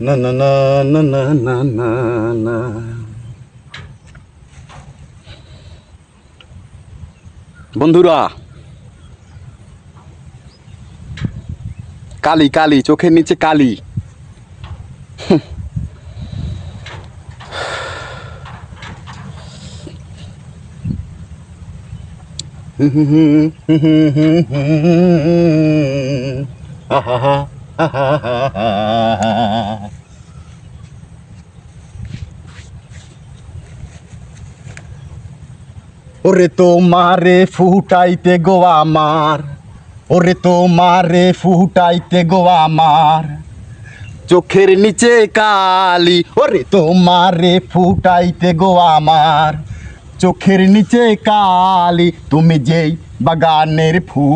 na na na na na na na na na na na na na na na na na বন্ধুরা কালি কালি চোখের নিচে কালি ওরে তোমারে ফুটাইতে গো আমার। ওরে তোমারে ফুটাইতে গো আমার। চোখের নিচে কালি, ওরে তোমারে ফুটাইতে গো আমার। চোখের নিচে কালি, তুমি যেই বাগানের ফুল।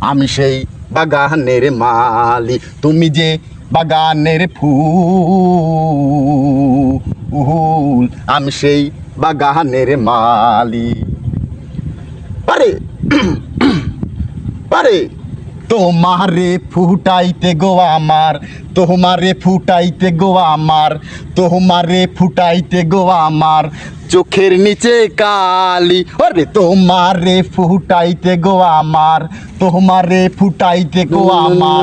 আমি সেই বাগানের মালি, তুমি যে বাগানের ফুল। আমি সেই বা বাগানের মালি আরে আরে তোমারে ফুটাইতে গো আমার তোমারে ফুটাইতে গো আমার তোমারে ফুটাইতে গো আমার চোখের নিচে কালি ওরে তোমারে ফুটাইতে গো আমার তোমারে ফুটাইতে গো আমার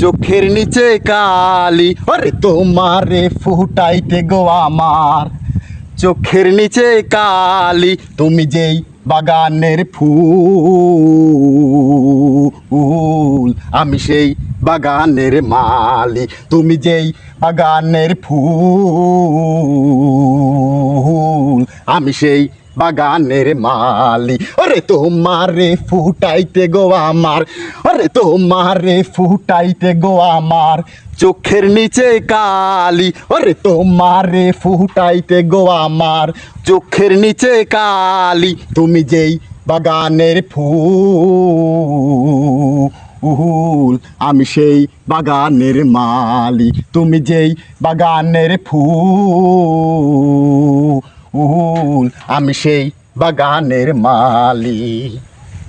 চোখের নিচে কালি। আরে তোমারে ফুটাইতে গো আমার। চোখের নিচে কালি, তুমি যেই বাগানের ফুল, আমি সেই বাগানের মালি তুমি যেই বাগানের ফুল, আমি সেই বাগানের মালি আরে তোমারে ফুটাইতে গো আমার। আরে তোমারে ফুটাইতে গো আমার। চোখের নিচে কালি আরে তোমারে ফুটাইতে গো আমার। চোখের নিচে কালি, তুমি যেই বাগানের ফুল, আমি সেই বাগানের মালি, তুমি যেই বাগানের ফুল, আমি সেই বাগানের মালি।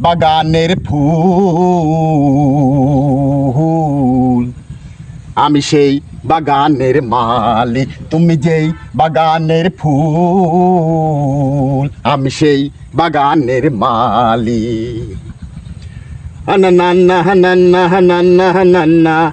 বাগানের ফুল। আমি সেই বাগানের মালিক, তুমি যেই বাগানের ফুল। আমি সেই বাগানের মালিক। না না না না না না